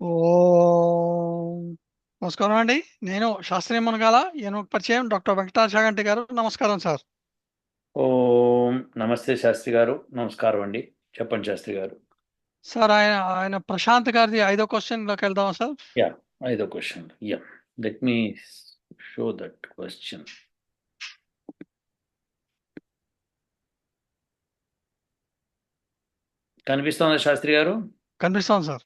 ఓం. నమస్కారం అండి. నేను శాస్త్రీయ మునగాల ఈయన పరిచయం డాక్టర్ వెంకటాచాగంటి గారు నమస్కారం సార్. ఓం. నమస్తే శాస్త్రి గారు. నమస్కారం అండి. చెప్పండి శాస్త్రి గారు. సార్ ఆయన ఆయన ప్రశాంత్ గారిది ఐదో క్వశ్చన్లోకి వెళ్దామా సార్? యా ఐదో question. Yeah. Let me show that question కనిపిస్తుందా శాస్త్రి గారు? కనిపిస్తాం sir.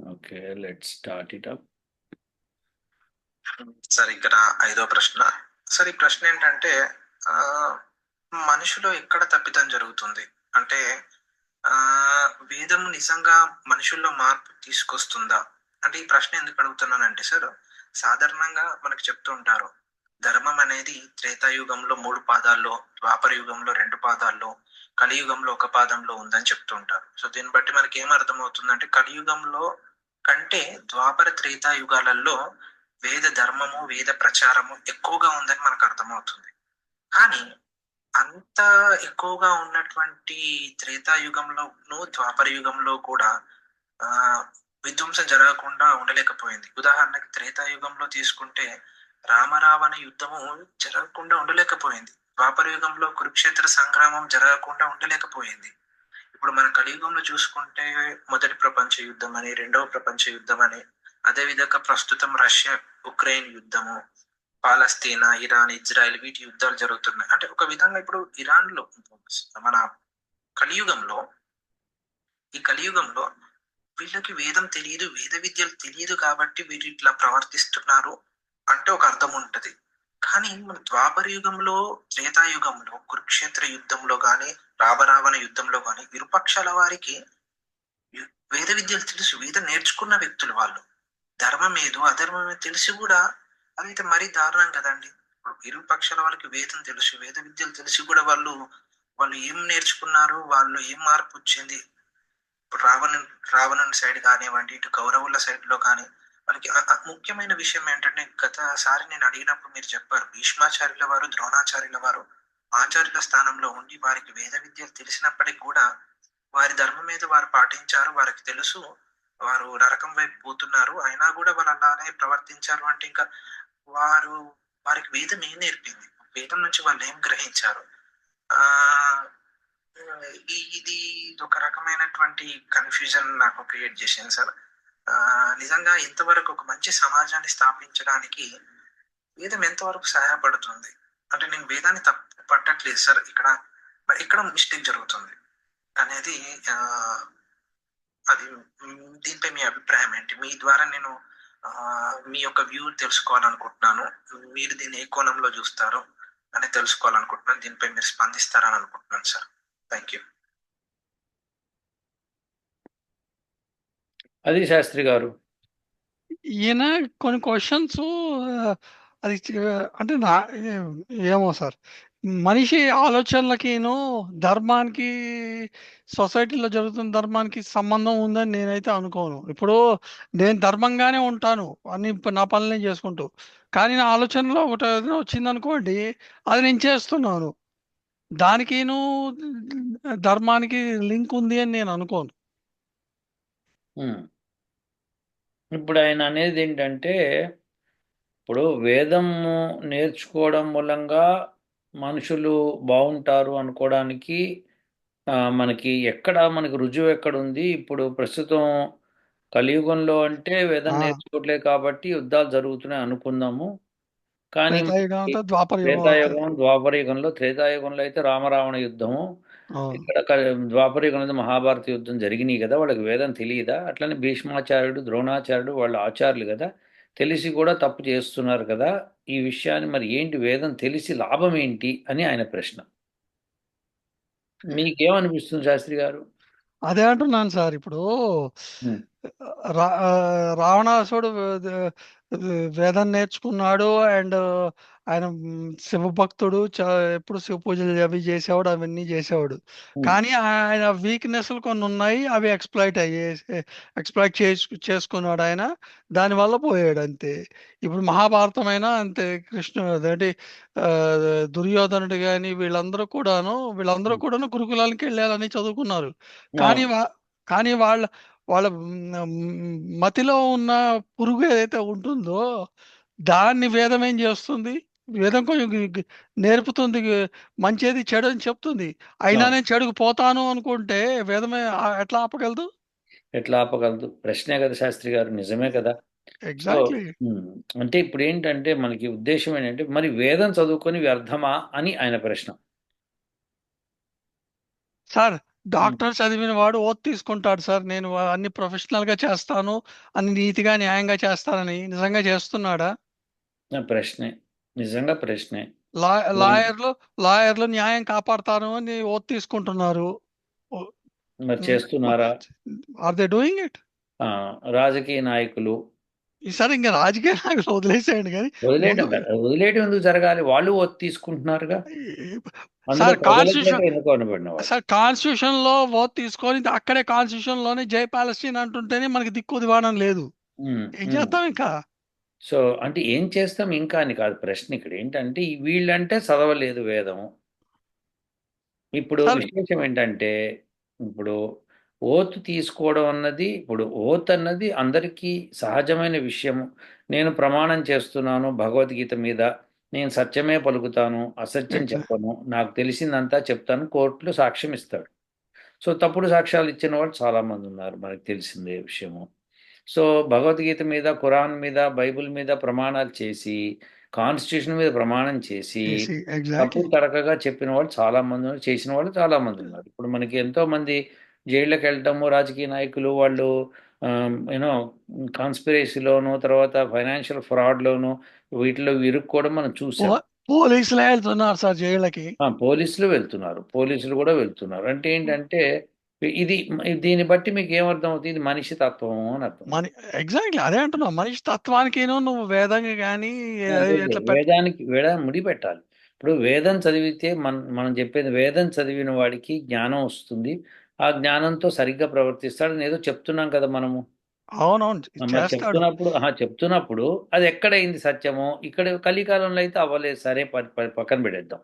Okay let start it up sir ఇక్కడ ఐదో ప్రశ్న. సార్ ఈ ప్రశ్న ఏంటంటే ఆ, ఎక్కడ తప్పిదం జరుగుతుంది? అంటే ఆ వేదం నిజంగా మనుషుల్లో మార్పు తీసుకొస్తుందా? అంటే ఈ ప్రశ్న ఎందుకు అడుగుతున్నానంటే సార్ సాధారణంగా మనకు చెప్తూ ఉంటారు ధర్మం అనేది త్రేతాయుగంలో మూడు పాదాల్లో ద్వాపర యుగంలో రెండు పాదాల్లో కలియుగంలో ఒక పాదంలో ఉందని చెప్తూ ఉంటారు. సో దీన్ని బట్టి మనకి ఏం అర్థమవుతుందంటే కలియుగంలో కంటే ద్వాపర త్రేతాయుగాలలో వేద ధర్మము వేద ప్రచారము ఎక్కువగా ఉందని మనకు అర్థమవుతుంది. కానీ అంత ఎక్కువగా ఉన్నటువంటి త్రేతాయుగంలోను ద్వాపర యుగంలో కూడా ఆ విధ్వంసం జరగకుండా ఉండలేకపోయింది. ఉదాహరణకి త్రేతాయుగంలో తీసుకుంటే రామరావణ యుద్ధము జరగకుండా ఉండలేకపోయింది. ద్వాపర యుగంలో కురుక్షేత్ర సంగ్రామం జరగకుండా ఉండలేకపోయింది. ఇప్పుడు మన కలియుగంలో చూసుకుంటే మొదటి ప్రపంచ యుద్ధం అని రెండవ ప్రపంచ యుద్ధం అని అదే విధంగా ప్రస్తుతం రష్యా ఉక్రెయిన్ యుద్ధము పాలస్తీనా ఇరాన్ ఇజ్రాయెల్ వీటి యుద్ధాలు జరుగుతున్నాయి. అంటే ఒక విధంగా ఇప్పుడు ఇరాన్లో మన కలియుగంలో ఈ కలియుగంలో వీళ్ళకి వేదం తెలియదు వేద విద్యలు తెలియదు కాబట్టి వీరు ఇట్లా ప్రవర్తిస్తున్నారు అంటే ఒక అర్థం ఉంటది. కానీ మన ద్వాపర యుగంలో త్రేతాయుగంలో కురుక్షేత్ర యుద్ధంలో గాని రాబరావణ యుద్ధంలో గాని ఇరుపక్షాల వారికి వేద విద్యలు తెలుసు. వేద నేర్చుకున్న వ్యక్తులు వాళ్ళు. ధర్మం ఏదో అధర్మం తెలిసి కూడా అదైతే మరీ దారుణం కదండి. ఇప్పుడు ఇరు పక్షాల వాళ్ళకి వేదం తెలుసు వేద విద్యలు తెలిసి కూడా వాళ్ళు వాళ్ళు ఏం నేర్చుకున్నారు వాళ్ళు ఏం మార్పు వచ్చింది? ఇప్పుడు రావణ రావణుని సైడ్ కానివ్వండి ఇటు కౌరవుల సైడ్లో కానీ మనకి ముఖ్యమైన విషయం ఏంటంటే గతసారి నేను అడిగినప్పుడు మీరు చెప్పారు భీష్మాచార్యుల వారు ద్రోణాచార్యుల వారు ఆచార్యుల స్థానంలో ఉండి వారికి వేద విద్యలు తెలిసినప్పటికీ కూడా వారి ధర్మం మీద వారు పాటించారు వారికి తెలుసు వారు నరకం వైపు పోతున్నారు. అయినా కూడా వాళ్ళు అలానే ప్రవర్తించారు అంటే ఇంకా వారు వారికి వేదం ఏం నేర్పింది? వేదం నుంచి వాళ్ళు ఏం గ్రహించారు? ఆ ఇది ఒక రకమైనటువంటి కన్ఫ్యూజన్ నాకు క్రియేట్ చేసింది సార్. నిజంగా ఇంతవరకు ఒక మంచి సమాజాన్ని స్థాపించడానికి వేదం ఎంతవరకు సహాయపడుతుంది? అంటే నేను వేదాన్ని తప్పు పట్టట్లేదు సార్. ఇక్కడ ఇక్కడ మిస్టేక్ జరుగుతుంది అనేది అది దీనిపై మీ అభిప్రాయం ఏంటి? మీ ద్వారా నేను మీ యొక్క వ్యూ తెలుసుకోవాలనుకుంటున్నాను. మీరు దీన్ని ఏ కోణంలో చూస్తారు అని తెలుసుకోవాలనుకుంటున్నాను. దీనిపై మీరు స్పందిస్తారని అనుకుంటున్నాను సార్. థ్యాంక్ యూ అది శాస్త్రి గారు. ఈయన కొన్ని క్వశ్చన్స్ అది అంటే నా ఏమో సార్. మనిషి ఆలోచనలకిను ధర్మానికి సొసైటీలో జరుగుతున్న ధర్మానికి సంబంధం ఉందని నేనైతే అనుకోను. ఇప్పుడు నేను ధర్మంగానే ఉంటాను అన్ని ప- నా పనులు నేను చేసుకుంటూ. కానీ నా ఆలోచనలో ఒకటి ఏదైనా వచ్చింది అనుకోండి అది నేను చేస్తున్నాను. దానికిను ధర్మానికి లింక్ ఉంది అని నేను అనుకోను. ఇప్పుడు ఆయన అనేది ఏంటంటే ఇప్పుడు వేదము నేర్చుకోవడం మూలంగా మనుషులు బాగుంటారు అనుకోవడానికి మనకి ఎక్కడ మనకి రుజువు ఎక్కడ ఉంది ఇప్పుడు ప్రస్తుతం కలియుగంలో అంటే వేదం ఆ. నేర్చుకోవట్లేదు కాబట్టి యుద్ధాలు జరుగుతున్నాయి అనుకుందాము. కానీ త్రేతాయుగం అంతా ద్వాపర యుగం త్రేతాయుగం ద్వాపర యుగంలో త్రేతాయుగంలో అయితే రామరావణ యుద్ధము. అవును. ఇక్కడ ద్వాపర యుగంలో మహాభారత యుద్ధం జరిగినాయి కదా వాళ్ళకి వేదం తెలియదా అట్లనే భీష్మాచార్యుడు ద్రోణాచార్యుడు వాళ్ళ ఆచార్యులు కదా తెలిసి కూడా తప్పు చేస్తున్నారు కదా ఈ విషయాన్ని మరి ఏంటి వేదం తెలిసి లాభం ఏంటి అని ఆయన ప్రశ్న మీకేమనిపిస్తుంది శాస్త్రి గారు అదే అంటున్నాను సార్ ఇప్పుడు ఉమ్. రా రావణాసుడు వేదం నేర్చుకున్నాడు అండ్ ఆయన శివభక్తుడు చ- ఎప్పుడు శివ పూజలు అవి చేసేవాడు అవన్నీ చేసేవాడు. కానీ ఆయన వీక్నెస్లు కొన్ని ఉన్నాయి అవి ఎక్స్ప్లాయిట్ అయ్యే ఎక్స్ప్లాయిట్ చేసు చేసుకున్నాడు ఆయన దానివల్ల పోయాడు అంతే. ఇప్పుడు మహాభారతం అయినా అంతే కృష్ణుడు అదేంటి ఆ, దుర్యోధనుడు కానీ వీళ్ళందరూ కూడాను వీళ్ళందరూ కూడాను గురుకులానికి వెళ్ళాలని చదువుకున్నారు. కానీ కానీ వాళ్ళ వాళ్ళ మతిలో ఉన్న పురుగు ఏదైతే ఉంటుందో దాన్ని వేదం ఏం చేస్తుంది? వేదం కొంచెం నేర్పుతుంది మంచిది చెడు అని చెప్తుంది. అయినా. నేను చెడుకు పోతాను అనుకుంటే వేదమే ఎట్లా ఆపగలదు? ఎట్లా ఆపగలదు? ప్రశ్నే కదా శాస్త్రి గారు నిజమే కదా. ఎగ్జాక్ట్లీ అంటే ఇప్పుడు ఏంటంటే మనకి ఉద్దేశం ఏంటంటే మరి వేదం చదువుకొని వ్యర్థమా అని ఆయన ప్రశ్న. సార్ డాక్టర్ చదివిన వాడు ఓత్ తీసుకుంటాడు సార్. నేను అన్ని ప్రొఫెషనల్గా చేస్తాను అన్ని నీతిగా న్యాయంగా చేస్తానని నిజంగా చేస్తున్నాడా? ప్రశ్నే. నిజంగా ప్రశ్నే. లా లాయర్లు లాయర్లు న్యాయం కాపాడతాను అని ఓత్ తీసుకుంటున్నారు. మరి చేస్తున్నారా? Are they doing it? ఆ, రాజకీయ నాయకులు. ఈసారి ఇంకా రాజకీయ నాయకులు వదిలేసేయండి కానీ. వదిలేయడం కదా ఎందుకు జరగాలి? వాళ్ళు ఒత్తి తీసుకుంటున్నారుగా. అందులో సార్ కాన్స్టిట్యూషన్ చేత ఎన్నుకోబడిన వాళ్ళు. సార్ కాన్స్టిట్యూషన్లో ఓత్ తీసుకొని అక్కడే కాన్స్టిట్యూషన్లోనే జై పాలస్తీన్ అంటుంటేనే మనకి దిక్కు దివాణం లేదు. ఏం ఉమ్. చేద్దాం ఇంకా? సో అంటే ఏం చేస్తాం ఇంకా అని కాదు ప్రశ్న ఇక్కడ. ఏంటంటే వీళ్ళంటే చదవలేదు వేదం ఇప్పుడు విశేషం ఏంటంటే ఇప్పుడు ఓత్ తీసుకోవడం అన్నది ఇప్పుడు ఓత్ అన్నది అందరికీ సహజమైన విషయము. నేను ప్రమాణం చేస్తున్నాను భగవద్గీత మీద నేను సత్యమే పలుకుతాను అసత్యం చెప్పను నాకు తెలిసిందంతా చెప్తాను కోర్టులో సాక్ష్యం ఇస్తాడు. సో తప్పుడు సాక్ష్యాలు ఇచ్చిన వాళ్ళు చాలామంది ఉన్నారు మనకు తెలిసిందే విషయము. సో భగవద్గీత మీద ఖురాన్ మీద బైబిల్ మీద ప్రమాణాలు చేసి కాన్స్టిట్యూషన్ మీద ప్రమాణం చేసి తప్పు తడకగా చెప్పిన వాళ్ళు చాలా మంది ఉన్నారు చేసిన వాళ్ళు చాలా మంది ఉన్నారు. ఇప్పుడు మనకి ఎంతో మంది జైళ్ళకి వెళ్ళటము రాజకీయ నాయకులు వాళ్ళు యూనో కాన్స్పిరసీలోను తర్వాత ఫైనాన్షియల్ ఫ్రాడ్లోను వీటిలో ఇరుక్కోవడం మనం చూసాం. పోలీసులే వెళ్తున్నారు సార్ జైళ్ళకి. పోలీసులు వెళ్తున్నారు. పోలీసులు కూడా వెళ్తున్నారు. అంటే ఏంటంటే ఇది దీన్ని బట్టి మీకు ఏమర్థం అవుతుంది ఇది మనిషి తత్వం అని అర్థం. మన ఎగ్జాక్ట్లీ అదే అంటున్నావు మనిషి తత్వానికేనో నువ్వు వేదంగా కానీ ఎట్లా వేదానికి వేదాన్ని ముడి పెట్టాలి ఇప్పుడు వేదం చదివితే మన మనం చెప్పేది వేదం చదివిన వాడికి జ్ఞానం వస్తుంది. ఆ జ్ఞానంతో సరిగ్గా ప్రవర్తిస్తాడు. ఏదో చెప్తున్నాం కదా మనము. అవునవును. చేస్తాడు. చెప్తున్నప్పుడు ఆహా, చెప్తున్నప్పుడు అది ఎక్కడైంది సత్యము? ఇక్కడ కలికాలంలో అయితే అవ్వలేదు. సరే ప- ప- పక్కన పెట్టేద్దాం.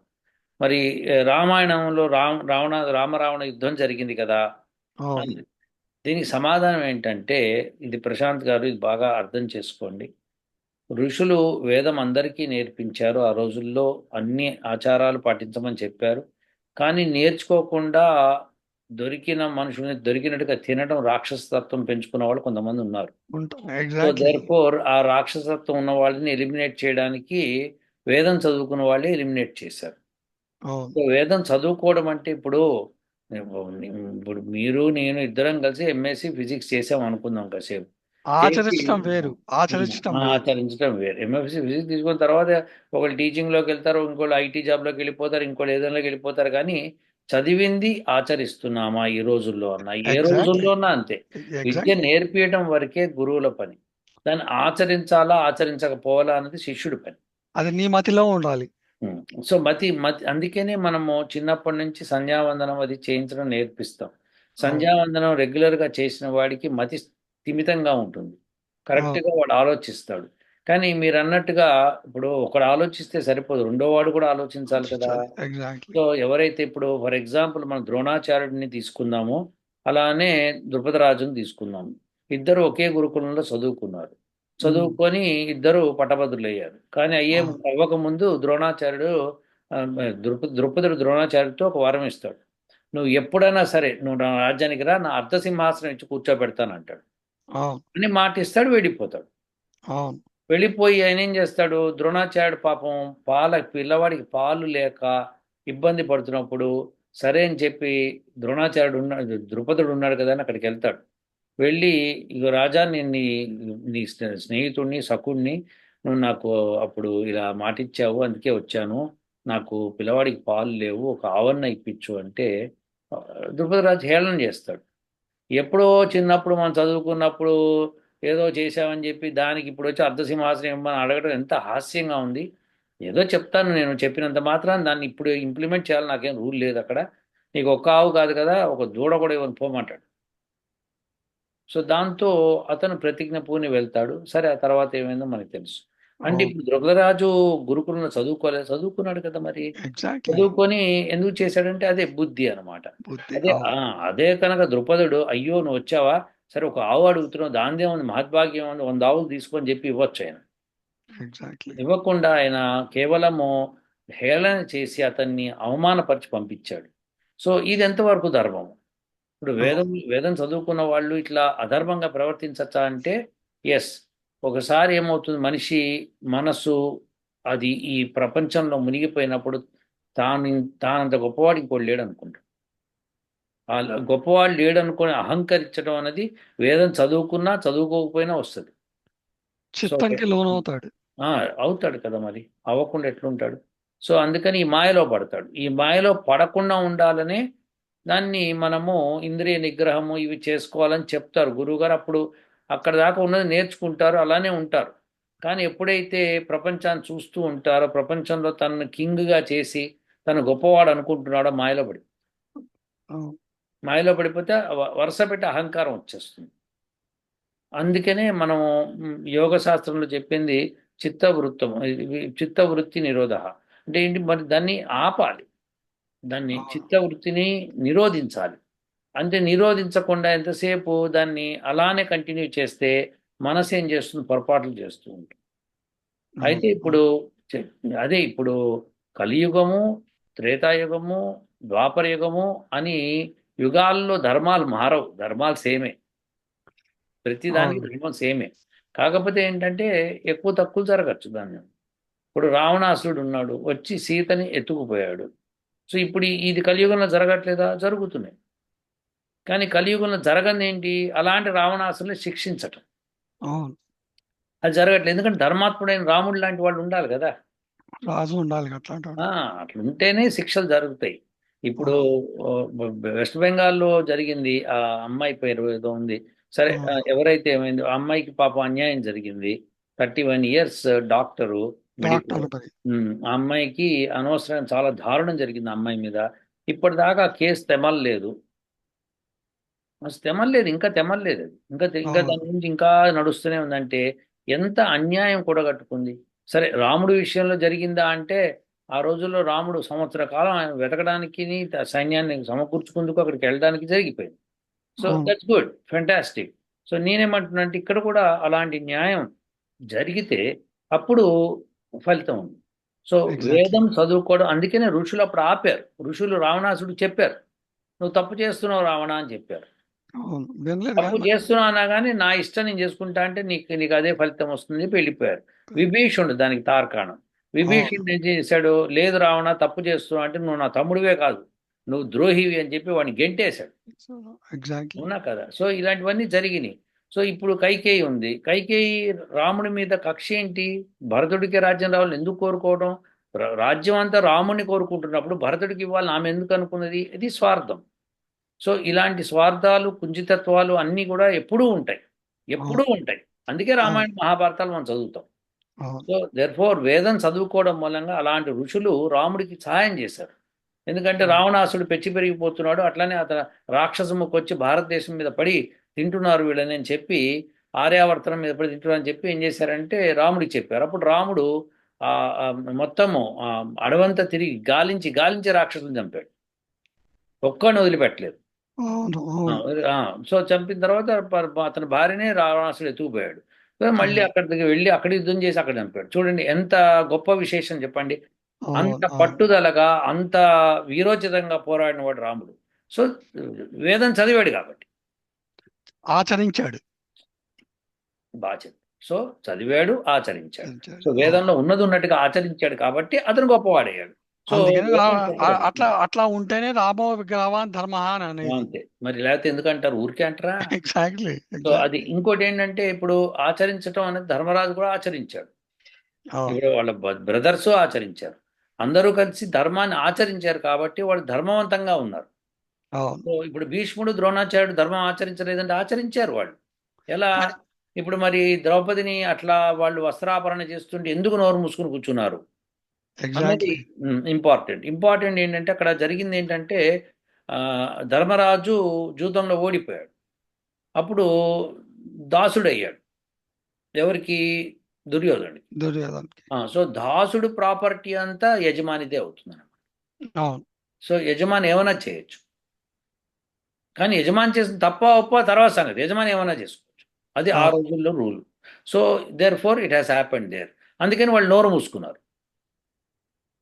మరి రామాయణంలో రామ రావణ రామరావణ యుద్ధం జరిగింది కదా. దీనికి సమాధానం ఏంటంటే ఇది ప్రశాంత్ గారు ఇది బాగా అర్థం చేసుకోండి. ఋషులు వేదం అందరికీ నేర్పించారు. ఆ రోజుల్లో అన్ని ఆచారాలు పాటించమని చెప్పారు. కానీ నేర్చుకోకుండా దొరికిన మనుషుల్ని దొరికినట్టుగా తినడం రాక్షసతత్వం పెంచుకున్న వాళ్ళు కొంతమంది ఉన్నారు. సో దెర్ఫోర్ ఆ రాక్షసత్వం ఉన్న వాళ్ళని ఎలిమినేట్ చేయడానికి వేదం చదువుకున్న వాళ్ళే ఎలిమినేట్ చేశారు. అవును. సో వేదం చదువుకోవడం అంటే ఇప్పుడు ఇప్పుడు మీరు నేను ఇద్దరం కలిసి ఎంఎస్సి ఫిజిక్స్ చేసాం అనుకుందాం కాసేపు. ఆచరించడం వేరు. ఆచరించడం ఆ, వేరు. ఆచరించడం వేరు. ఎంఎస్సి ఫిజిక్స్ తీసుకున్న తర్వాత ఒకళ్ళు టీచింగ్లోకి వెళ్తారు ఇంకోళ్ళు ఐటీ జాబ్లోకి వెళ్ళిపోతారు ఇంకోళ్ళు ఏదైనాలోకి వెళ్ళిపోతారు. కానీ చదివింది ఆచరిస్తున్నామా ఈ రోజుల్లో అన్నా? ఏ. రోజుల్లో అన్నా అంతే. విద్య ఎగ్జాక్ట్లీ నేర్పించడం వరకే గురువుల పని. దాన్ని ఆచరించాలా ఆచరించకపోవాలా అన్నది శిష్యుడి పని. అది నీ మతిలో ఉండాలి. సో మతి మతి అందుకనే మనము చిన్నప్పటి నుంచి సంధ్యావందనం అది చేయించడం నేర్పిస్తాం. సంధ్యావందనం రెగ్యులర్గా చేసిన వాడికి మతి స్థిమితంగా ఉంటుంది. కరెక్ట్గా వాడు ఆలోచిస్తాడు. కానీ మీరు అన్నట్టుగా ఇప్పుడు ఒకడు ఆలోచిస్తే సరిపోదు. రెండో వాడు కూడా ఆలోచించాలి కదా. సో ఎవరైతే ఇప్పుడు ఫర్ ఎగ్జాంపుల్ మనం ద్రోణాచార్యుడిని తీసుకుందామో అలానే ద్రుపదరాజుని తీసుకుందాం ఇద్దరు ఒకే గురుకులంలో చదువుకున్నారు. చదువుకొని ఇద్దరు పట్టభద్రులు అయ్యారు కానీ అయ్యే ఆ. అవ్వక ముందు ద్రోణాచార్యుడు ఆ, ద్రుప ద్రుపదుడు ద్రోణాచార్యుడితో ఒక వారం ఇస్తాడు. నువ్వు ఎప్పుడైనా సరే నువ్వు నా రాజ్యానికి రా నా అర్ధసింహాసనం ఇచ్చి కూర్చోబెడతాను అంటాడు. అని మాట ఇస్తాడు వెళ్ళిపోతాడు వెళ్ళిపోయి ఆయన ఏం చేస్తాడు? ద్రోణాచార్యుడు పాపం పాల పిల్లవాడికి పాలు లేక ఇబ్బంది పడుతున్నప్పుడు సరే అని చెప్పి ద్రోణాచార్యుడు ఉన్నాడు ద్రుపదుడు ఉన్నాడు కదా అని అక్కడికి వెళ్తాడు. వెళ్ళి ఇగో రాజా నేను నీ నీ స్నే- స్నేహితుడిని సకుడిని నువ్వు నాకు అప్పుడు ఇలా మాట ఇచ్చావు అందుకే వచ్చాను. నాకు పిల్లవాడికి పాలు లేవు ఒక ఆవరణ ఇప్పించు అంటే ద్రుపద ద్రుపదరాజు హేళన చేస్తాడు. ఎప్పుడో చిన్నప్పుడు మనం చదువుకున్నప్పుడు ఏదో చేశామని చెప్పి దానికి ఇప్పుడు వచ్చి అర్ధసింహాసనం ఇవ్వమని అడగడం ఎంత హాస్యంగా ఉంది. ఏదో చెప్తాను నేను చెప్పినంత మాత్రం దాన్ని ఇప్పుడు ఇంప్లిమెంట్ చేయాలి నాకేం రూల్ లేదు అక్కడ. నీకు ఒక్క ఆవు కాదు కదా ఒక దూడ కూడా ఇవ్వని పోమంటాడు. సో దాంతో అతను ప్రతిజ్ఞ పూని వెళ్తాడు. సరే ఆ తర్వాత ఏమైందో మనకు తెలుసు. అంటే ఇప్పుడు ద్రుపదరాజు గురుకులంలో చదువుకోలేదు చదువుకున్నాడు కదా మరి. చదువుకొని ఎందుకు చేశాడంటే అదే బుద్ధి అన్నమాట. బుద్ధి అదే అదే కనుక ద్రుపదుడు అయ్యో నువ్వు వచ్చావా? సరే ఒక ఆవు అడుగుతున్నావు దానిదే ఉంది మహద్భాగ్యం ఉంది వంద ఆవులు తీసుకొని చెప్పి ఇవ్వచ్చు ఆయన. ఇవ్వకుండా ఆయన కేవలము హేళన చేసి అతన్ని అవమానపరిచి పంపించాడు. సో ఇది ఎంతవరకు ధర్మం ఇప్పుడు వేదం వేదం చదువుకున్న వాళ్ళు ఇట్లా అధర్మంగా ప్రవర్తించచ్చా అంటే ఎస్ ఒకసారి ఏమవుతుంది? మనిషి మనసు అది ఈ ప్రపంచంలో మునిగిపోయినప్పుడు తాను తానంత గొప్పవాడు ఇంకోటి లేడు అనుకుంటాడు గొప్పవాడు లేడు అనుకొని అహంకరించడం అనేది వేదం చదువుకున్నా చదువుకోకపోయినా వస్తుంది. ఆ, అవుతాడు కదా మరి. అవ్వకుండా ఎట్లుంటాడు? సో అందుకని ఈ మాయలో పడతాడు. ఈ మాయలో పడకుండా ఉండాలనే దాన్ని మనము ఇంద్రియ నిగ్రహము ఇవి చేసుకోవాలని చెప్తారు. గురువుగారు అప్పుడు అక్కడ దాకా ఉన్నది నేర్చుకుంటారు అలానే ఉంటారు. కానీ ఎప్పుడైతే ప్రపంచాన్ని చూస్తూ ఉంటారో ప్రపంచంలో తనను కింగ్గా చేసి తను గొప్పవాడు అనుకుంటున్నాడో మాయలో పడి. మాయలో పడిపోతే వరుస పెట్టి అహంకారం వచ్చేస్తుంది. అందుకనే మనం మ్, యోగ శాస్త్రంలో చెప్పింది చిత్తవృత్తము చిత్తవృత్తి నిరోధ. అంటే ఏంటి మరి దాన్ని ఆపాలి. దాన్ని. చిత్తవృత్తిని నిరోధించాలి. అంటే నిరోధించకుండా ఎంతసేపు దాన్ని అలానే కంటిన్యూ చేస్తే మనసు ఏం చేస్తుంది? పొరపాట్లు చేస్తూ ఉంటుంది. అయితే ఇప్పుడు అదే ఇప్పుడు కలియుగము త్రేతాయుగము ద్వాపర యుగము అని యుగాల్లో ధర్మాలు మారవు. ధర్మాలు సేమే. ప్రతి దానికి అవును. ధర్మం సేమే. కాకపోతే ఏంటంటే ఎక్కువ తక్కువ జరగచ్చు దాన్ని. ఇప్పుడు రావణాసురుడు ఉన్నాడు. వచ్చి సీతని ఎత్తుకుపోయాడు. సో ఇప్పుడు ఇది కలియుగంలో జరగట్లేదా? జరుగుతున్నాయి. కానీ కలియుగంలో జరగని ఏంటి? అలాంటి రావణాసురుని శిక్షించటం. అది జరగట్లేదు. ఎందుకంటే ధర్మాత్ముడైన రాముడు లాంటి వాళ్ళు ఉండాలి కదా. రాజు ఉండాలి అట్లా ఉంటేనే శిక్షలు జరుగుతాయి. ఇప్పుడు వెస్ట్ బెంగాల్లో జరిగింది. ఆ అమ్మాయి పేరు ఏదో ఉంది. సరే ఎవరైతే ఏమైంది ఆ అమ్మాయికి పాపం అన్యాయం జరిగింది. Thirty one years doctor. ఆ అమ్మాయికి అనవసరంగా చాలా దారుణం జరిగింది అమ్మాయి మీద. ఇప్పటిదాకా కేసు తెమలలేదు. అసలు తెమలలేదు ఇంకా తెమలలేదు. అది ఇంకా ఇంకా. దాని గురించి ఇంకా నడుస్తూనే ఉందంటే ఎంత అన్యాయం కూడగట్టుకుంది. సరే రాముడి విషయంలో జరిగిందా అంటే ఆ రోజుల్లో రాముడు సంవత్సర కాలం ఆయన వెతకడానికి సైన్యాన్ని సమకూర్చుకుందుకు అక్కడికి వెళ్ళడానికి జరిగిపోయింది. So. That's good fantastic so నేనేమంటున్నా అంటే ఇక్కడ కూడా అలాంటి న్యాయం జరిగితే అప్పుడు ఫలితం ఉంది. సో. వేదం చదువుకోవడం అందుకనే ఋషులు అప్పుడు ఆపారు. ఋషులు రావణాసుడు చెప్పారు నువ్వు తప్పు చేస్తున్నావు రావణ అని చెప్పారు. తప్పు కానీ చేస్తున్నా అన్నా కానీ నా ఇష్టం నేను చేసుకుంటా అంటే నీకు నీకు అదే ఫలితం వస్తుంది చెప్పి వెళ్ళిపోయారు. విభీషణుడు దానికి తార్కాణం. విభీషణుడు ఏం చేశాడు లేదు రావణ తప్పు చేస్తున్నావు అంటే నువ్వు నా తమ్ముడివే కాదు నువ్వు ద్రోహివి అని చెప్పి వాడిని గెంటేశాడు. అవునా కదా? సో ఇలాంటివన్నీ జరిగినాయి. సో ఇప్పుడు కైకేయి ఉంది. కైకేయి రాముడి మీద కక్ష ఏంటి? భరతుడికి రాజ్యం రావాలని ఎందుకు కోరుకోవడం? రాజ్యం అంతా రాముడిని కోరుకుంటున్నప్పుడు భరతుడికి ఇవ్వాలని ఆమె ఎందుకు అనుకున్నది? ఇది స్వార్థం. సో ఇలాంటి స్వార్థాలు కుంచితత్వాలు అన్నీ కూడా ఎప్పుడూ ఉంటాయి. ఎప్పుడూ ఉంటాయి. అందుకే రామాయణ మహాభారతాలు మనం చదువుతాం. సో దెర్ఫోర్ వేదం చదువుకోవడం మూలంగా అలాంటి ఋషులు రాముడికి సహాయం చేశారు. ఎందుకంటే రావణాసుడు పెచ్చి పెరిగిపోతున్నాడు. అట్లనే అతను రాక్షసముకు వచ్చి భారతదేశం మీద పడి తింటున్నారు వీళ్ళని అని చెప్పి ఆర్యావర్తనం మీద పడి తింటున్నారు అని చెప్పి ఏం చేశారంటే రాముడికి చెప్పారు. అప్పుడు రాముడు మొత్తము అడవంతా తిరిగి గాలించి గాలించి రాక్షసుని చంపాడు. ఒక్కడిని వదిలిపెట్టలేదు. సో చంపిన తర్వాత అతని భార్యనే రావణాసుడు ఎత్తుకుపోయాడు. మళ్ళీ. అక్కడికి వెళ్ళి అక్కడ యుద్ధం చేసి అక్కడ చంపాడు. చూడండి ఎంత గొప్ప విశేషం చెప్పండి. అంత. పట్టుదలగా అంత వీరోచితంగా పోరాడిన వాడు రాముడు. సో వేదం చదివాడు కాబట్టి. ఆచరించాడు. బాగా. సో చదివాడు ఆచరించాడు. సో వేదంలో ఉన్నది ఉన్నట్టుగా ఆచరించాడు కాబట్టి అతను గొప్పవాడయ్యాడు. అట్లా అట్లా ఉంటేనే రామో విగ్రహవాన్ ధర్మ అని అంతే. మరి లేకపోతే ఎందుకంటారు? ఊరికే అంటారా? ఎగ్జాక్ట్లీ సో అది ఇంకోటి ఏంటంటే ఇప్పుడు ఆచరించడం అనేది ధర్మరాజు కూడా ఆచరించాడు. వాళ్ళ బ్రదర్స్ ఆచరించారు. అందరూ కలిసి ధర్మాన్ని ఆచరించారు కాబట్టి వాళ్ళు ధర్మవంతంగా ఉన్నారు. అవును. సో ఇప్పుడు భీష్ముడు ద్రోణాచార్యుడు ధర్మం ఆచరించలేదంటే ఆచరించారు వాళ్ళు. ఎలా? ఇప్పుడు మరి ద్రౌపదిని అట్లా వాళ్ళు వస్త్రాపరణ చేస్తుంటే ఎందుకు నోరు మూసుకుని కూర్చున్నారు? అన్నది ఇంపార్టెంట్ ఇంపార్టెంట్ ఏంటంటే అక్కడ జరిగింది ఏంటంటే ధర్మరాజు జూతంలో ఓడిపోయాడు. అప్పుడు దాసుడయ్యాడు. ఎవరికి? దుర్యోధనుడికి. సో దాసుడు ప్రాపర్టీ అంతా యజమానిదే అవుతుంది సో యజమాని ఏమైనా చేయొచ్చు. కానీ యజమాని చేసిన తప్ప ఒప్ప తర్వాత సంగతి. యజమాని ఏమైనా చేసుకోవచ్చు. అది ఆ. రోజుల్లో rule. So therefore it has happened there అందుకని వాళ్ళు నోరు మూసుకున్నారు.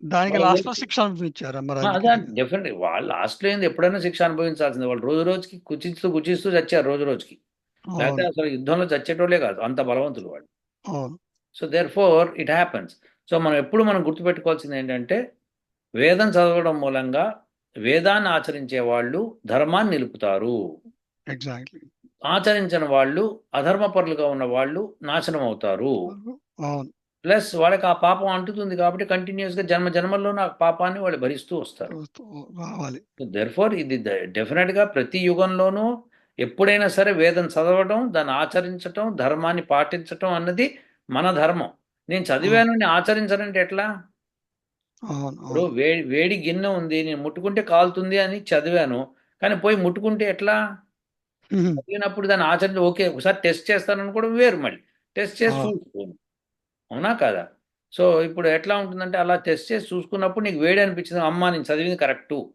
దానికి వాళ్ళు లాస్ట్లో శిక్ష అనుభవించారు డెఫినెట్ వాళ్ళు లాస్ట్లో ఏంది? ఎప్పుడైనా శిక్ష అనుభవించాల్సిందే. వాళ్ళు రోజు రోజుకి కుచిస్తూ కుచిస్తూ చచ్చారు రోజు రోజుకి. లేకపోతే అసలు యుద్ధంలో చచ్చేటోళ్ళే కాదు. అంత బలవంతులు వాళ్ళు. So therefore it happens so మనం ఎప్పుడు మనం గుర్తుపెట్టుకోవాల్సింది ఏంటంటే వేదం చదవడం మూలంగా వేదాన్ని ఆచరించే వాళ్ళు ధర్మాన్ని నిలుపుతారు. ఎగ్జాక్ట్లీ ఆచరించిన వాళ్ళు అధర్మపరులుగా ఉన్న వాళ్ళు నాశనం అవుతారు ప్లస్ వాళ్ళకి ఆ పాపం అంటుతుంది కాబట్టి కంటిన్యూస్గా జన్మ జన్మల్లో ఆ పాపాన్ని వాళ్ళు భరిస్తూ వస్తారు. దెర్ఫోర్ ఇది డెఫినెట్గా ప్రతి యుగంలోనూ ఎప్పుడైనా సరే వేదం చదవడం దాన్ని ఆచరించటం ధర్మాన్ని పాటించటం అన్నది మన ధర్మం. నేను చదివాను నేను ఆచరించనంటే ఎట్లా? ఇప్పుడు వేడి వేడి గిన్నె ఉంది నేను ముట్టుకుంటే కాలుతుంది అని చదివాను. కానీ పోయి ముట్టుకుంటే ఎట్లా. చదివినప్పుడు దాన్ని ఆచరించి ఓకే ఒకసారి టెస్ట్ చేస్తాను అనుకోవడం వేరు మళ్ళీ. టెస్ట్ చేసి. చూసుకోను. అవునా కదా? సో ఇప్పుడు ఎట్లా ఉంటుందంటే అలా టెస్ట్ చేసి చూసుకున్నప్పుడు నీకు వేడి అనిపించింది అమ్మా నేను చదివింది కరెక్టు.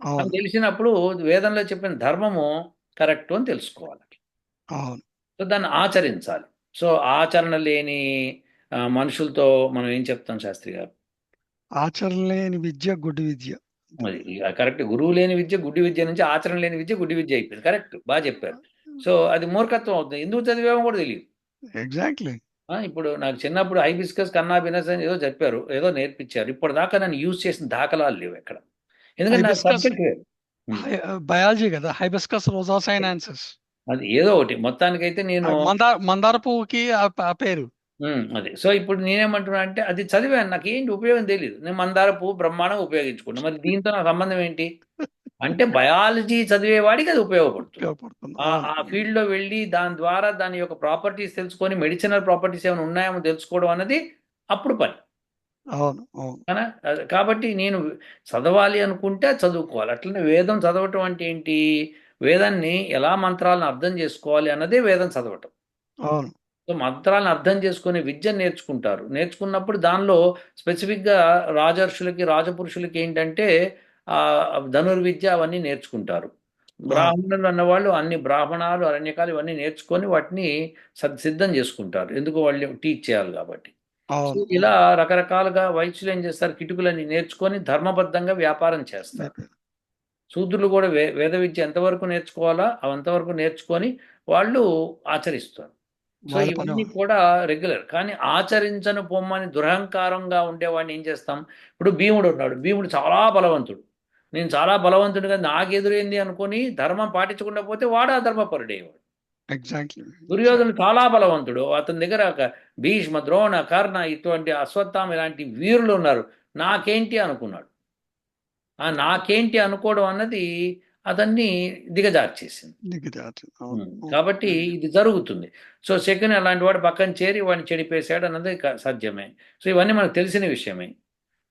అని తెలిసినప్పుడు వేదంలో చెప్పిన ధర్మము కరెక్ట్ అని తెలుసుకోవాలి. సో దాన్ని ఆచరించాలి. సో ఆచరణ లేని మనుషులతో మనం ఏం చెప్తాం శాస్త్రి గారు? ఆచరణ లేని విద్య గుడ్డి విద్య. అది కరెక్ట్. గురువు లేని విద్య గుడ్డి విద్య నుంచి ఆచరణ లేని విద్య గుడ్డి విద్య అయిపోయింది. కరెక్ట్. బాగా చెప్పారు. సో అది మూర్ఖత్వం అవుతుంది. ఎందుకు చదివామో కూడా తెలియదు. ఎగ్జాక్ట్లీ ఆ, ఇప్పుడు నాకు చిన్నప్పుడు హైబిస్కస్ కన్నాబినస్ అని ఏదో చెప్పారు. ఏదో నేర్పించారు. ఇప్పుడు దాకా నన్ను యూజ్ చేసిన దాఖలాలు లేవు ఎక్కడ. ఎందుకంటే బయాలజీ కదా. హైబిస్కస్ రోజా సైనాన్సెస్ అది ఏదో ఒకటి. మొత్తానికైతే నేను మందార మందార పువ్వుకి ఆ పేరు. అది. సో ఇప్పుడు నేనేమంటున్నా అంటే అది చదివాను. నాకు ఏంటి ఉపయోగం తెలియదు నేను మందార పువ్వు బ్రహ్మాండంగా ఉపయోగించుకున్నాను మరి దీంతో నా సంబంధం ఏంటి? అంటే బయాలజీ చదివేవాడికి అది ఉపయోగపడుతుంది. ఉపయోగపడుతుంది. ఆ ఆ ఫీల్డ్లో వెళ్ళి దాని ద్వారా దాని యొక్క ప్రాపర్టీస్ తెలుసుకొని మెడిసినల్ ప్రాపర్టీస్ ఏమైనా ఉన్నాయేమో తెలుసుకోవడం అన్నది అప్పుడు పని. అవును అవును. కదా అది- కాబట్టి నేను చదవాలి అనుకుంటే చదువుకోవాలి. అట్లనే వేదం చదవటం అంటే ఏంటి? వేదాన్ని ఎలా మంత్రాలను అర్థం చేసుకోవాలి అన్నదే వేదం చదవటం. అవును. సో మంత్రాలను అర్థం చేసుకునే విద్య నేర్చుకుంటారు. నేర్చుకున్నప్పుడు దానిలో స్పెసిఫిక్గా రాజర్షులకి రాజపురుషులకి ఏంటంటే ధనుర్విద్య అవన్నీ నేర్చుకుంటారు. బ్రాహ్మణులు అన్నవాళ్ళు అన్ని బ్రాహ్మణాలు అరణ్యకాలు ఇవన్నీ నేర్చుకొని వాటిని సద్ సిద్ధం చేసుకుంటారు. ఎందుకు వాళ్ళు టీచ్ చేయాలి కాబట్టి. ఇలా రకరకాలుగా వైశ్యులు ఏం చేస్తారు? కిటుకులన్నీ నేర్చుకొని ధర్మబద్ధంగా వ్యాపారం చేస్తారు. శూద్రులు కూడా వే వేద విద్య ఎంతవరకు నేర్చుకోవాలా అంతవరకు నేర్చుకొని వాళ్ళు ఆచరిస్తారు. సో వాళ్ళ పని ఇవన్నీ కూడా రెగ్యులర్. కానీ ఆచరించను పొమ్మని దురహంకారంగా ఉండేవాడిని ఏం చేస్తాం? ఇప్పుడు భీముడు ఉన్నాడు. భీముడు చాలా బలవంతుడు. నేను చాలా బలవంతుడిగా నాకు ఎదురైంది అనుకొని ధర్మం పాటించకుండా పోతే వాడు అధర్మపరుడేవాడు ఎగ్జాక్ట్లీ దుర్యోధనుడు చాలా బలవంతుడు. అతని దగ్గర ఒక భీష్మ ద్రోణ కర్ణ ఇటువంటి అశ్వత్థామ ఇలాంటి వీరులు ఉన్నారు. నాకేంటి అనుకున్నాడు. ఆ నాకేంటి అనుకోవడం అన్నది అతన్ని దిగజార్చేసింది. ఉమ్, కాబట్టి ఇది జరుగుతుంది. సో సెకండ్ అలాంటి వాడు పక్కన చేరి వాడిని చెడిపేశాడు అన్నది సత్యమే సో ఇవన్నీ మనకు తెలిసిన విషయమే.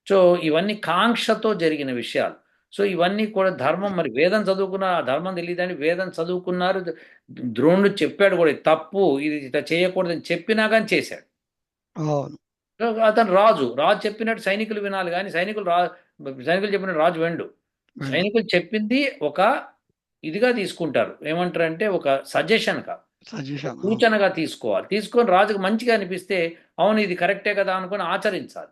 సో ఇవన్నీ కాంక్షతో జరిగిన విషయాలు. సో ఇవన్నీ కూడా ధర్మం. మరి వేదం చదువుకున్న ఆ ధర్మం తెలియదని వేదం చదువుకున్నారు. ద్రోణుడు చెప్పాడు కూడా తప్పు ఇది ఇట్లా చేయకూడదని చెప్పినా కానీ చేశాడు. అతను రాజు. రాజు చెప్పినట్టు సైనికులు వినాలి కానీ సైనికులు రా సైనికులు చెప్పినట్టు రాజు వెండు. సైనికులు చెప్పింది ఒక ఇదిగా తీసుకుంటారు. ఏమంటారంటే ఒక సజెషన్ కా సజెషన్ సూచనగా తీసుకోవాలి. తీసుకొని రాజుకు మంచిగా అనిపిస్తే అవును ఇది కరెక్టే కదా అనుకుని ఆచరించాలి.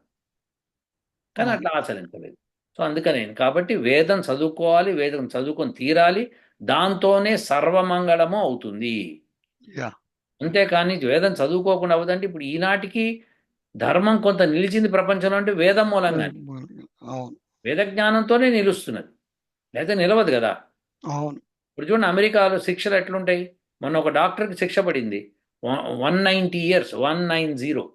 కానీ అట్లా ఆచరించలేదు. సో అందుకనే కాబట్టి వేదం చదువుకోవాలి వేదం చదువుకొని తీరాలి. దాంతోనే సర్వమంగళము అవుతుంది. అంతేకాని వేదం చదువుకోకుండా అవుదంటే ఇప్పుడు ఈనాటికి ధర్మం కొంత నిలిచింది ప్రపంచంలో అంటే వేదం మూలంగా అవును. వేద జ్ఞానంతోనే నిలుస్తున్నది. లేకపోతే నిలవదు కదా. అవును. ఇప్పుడు చూడండి అమెరికాలో శిక్షలు ఎట్లుంటాయి? మొన్న ఒక డాక్టర్కి శిక్ష పడింది. One ninety years one nine zero.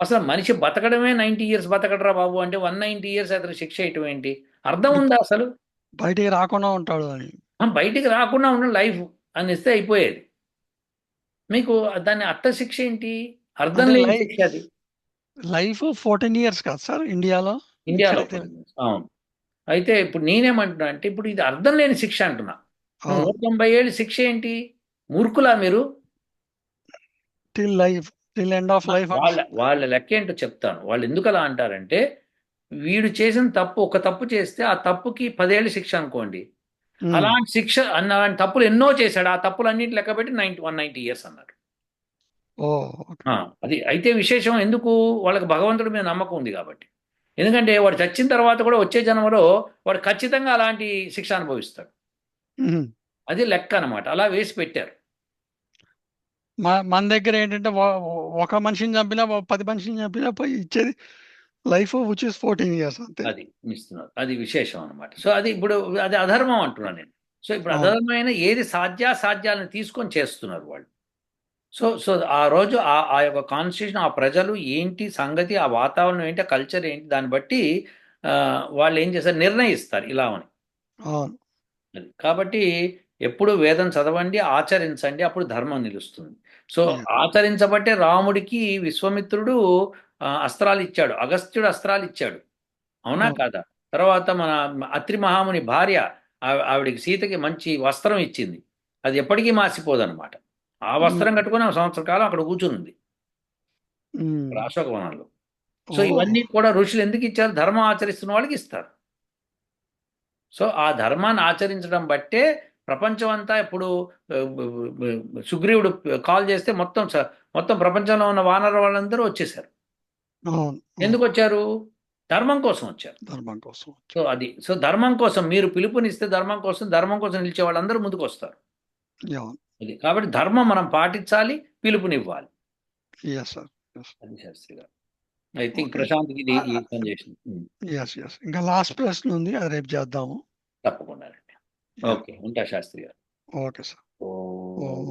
అసలు మనిషి బతకడమే నైంటీ ఇయర్స్ బతకడరా బాబు? అంటే వన్ నైంటీ ఇయర్స్ అతను శిక్ష ఇవ్వటం ఏంటి? అర్థం ఉందా అసలు? బయటికి రాకుండా ఉంటాడు అని. బయటికి రాకుండా ఉన్న లైఫ్ అని ఇస్తే అయిపోయేది. మీకు దాన్ని అర్థ శిక్ష ఏంటి? అర్థం అంటే లేని లై- శిక్ష అది. లైఫ్ ఫోర్టీన్ ఇయర్స్ కాదు సార్ ఇండియాలో? ఇండియాలో అవును. అయితే ఇప్పుడు నేనేమంటున్నా అంటే ఇప్పుడు ఇది అర్థం లేని శిక్ష అంటున్నా. నూట తొంభై ఏళ్ళు శిక్ష ఏంటి? మూర్ఖులా మీరు? Till life till end of life వాళ్ళ వాళ్ళ లెక్క ఏంటో చెప్తాను. వాళ్ళు ఎందుకు అలా అంటారంటే వీడు చేసిన తప్పు ఒక తప్పు చేస్తే ఆ తప్పుకి పదేళ్ళు శిక్ష అనుకోండి. అలాంటి శిక్ష అన్న అలాంటి తప్పులు ఎన్నో చేశాడు. ఆ తప్పులు అన్నింటి లెక్క పెట్టి నైన్టీ వన్ నైన్టీ ఇయర్స్ అన్నారు అది అయితే విశేషం ఎందుకు? వాళ్ళకి భగవంతుడి మీద నమ్మకం ఉంది కాబట్టి. ఎందుకంటే వాడు చచ్చిన తర్వాత కూడా వచ్చే జన్మలో వాడు ఖచ్చితంగా అలాంటి శిక్ష అనుభవిస్తాడు. అది లెక్క అన్నమాట. అలా వేసి పెట్టారు. మన మన దగ్గర ఏంటంటే ఒక మనిషిని చంపినా పది మనిషిని చంపినా పోయి ఇచ్చేది life which is fourteen years అంతే. అది ఇస్తున్నారు అది విశేషం అన్నమాట. సో అది ఇప్పుడు అది అధర్మం అంటున్నాను నేను. సో ఇప్పుడు. అధర్మమైన ఏది సాధ్యాసాధ్యాలను తీసుకొని చేస్తున్నారు వాళ్ళు. సో సో ఆ రోజు ఆ ఆ యొక్క కాన్స్టిట్యూషన్ ఆ ప్రజలు ఏంటి సంగతి ఆ వాతావరణం ఏంటి ఆ కల్చర్ ఏంటి దాన్ని బట్టి వాళ్ళు ఏం చేస్తారు? నిర్ణయిస్తారు ఇలా అని. కాబట్టి ఎప్పుడు వేదం చదవండి ఆచరించండి అప్పుడు ధర్మం నిలుస్తుంది. సో. ఆచరించబట్టే రాముడికి విశ్వామిత్రుడు అస్త్రాలు ఇచ్చాడు. అగస్త్యుడు అస్త్రాలు ఇచ్చాడు. అవునా. కాదా? తర్వాత మన అత్రి మహాముని భార్య ఆవిడికి సీతకి మంచి వస్త్రం ఇచ్చింది. అది ఎప్పటికీ మాసిపోదన్నమాట. ఆ వస్త్రం. కట్టుకుని సంవత్సర కాలం అక్కడ. ఇక్కడ అశోకవనంలో. సో ఇవన్నీ కూడా ఋషులు ఎందుకు ఇచ్చారు? ధర్మం ఆచరిస్తున్న వాళ్ళకి ఇస్తారు. సో ఆ ధర్మాన్ని ఆచరించడం బట్టే ప్రపంచం అంతా ఇప్పుడు సుగ్రీవుడు కాల్ చేస్తే మొత్తం మొత్తం ప్రపంచంలో ఉన్న వానర వాళ్ళందరూ వచ్చేసారు. ఎందుకు వచ్చారు? ధర్మం కోసం వచ్చారు. ధర్మం కోసం సో అది సో ధర్మం కోసం మీరు పిలుపునిస్తే ధర్మం కోసం ధర్మం కోసం నిలిచే వాళ్ళందరూ ముందుకు వస్తారు అది. కాబట్టి ధర్మం మనం పాటించాలి పిలుపునివ్వాలి. శాస్త్రి గారు ఐ థింక్ ఇది ఎస్ ఇంకా లాస్ట్ ప్రశ్న ఉంది అది రేపు చేద్దాము. తప్పకుండా ఓకే ఉంటా శాస్త్రి గారు. Okay sir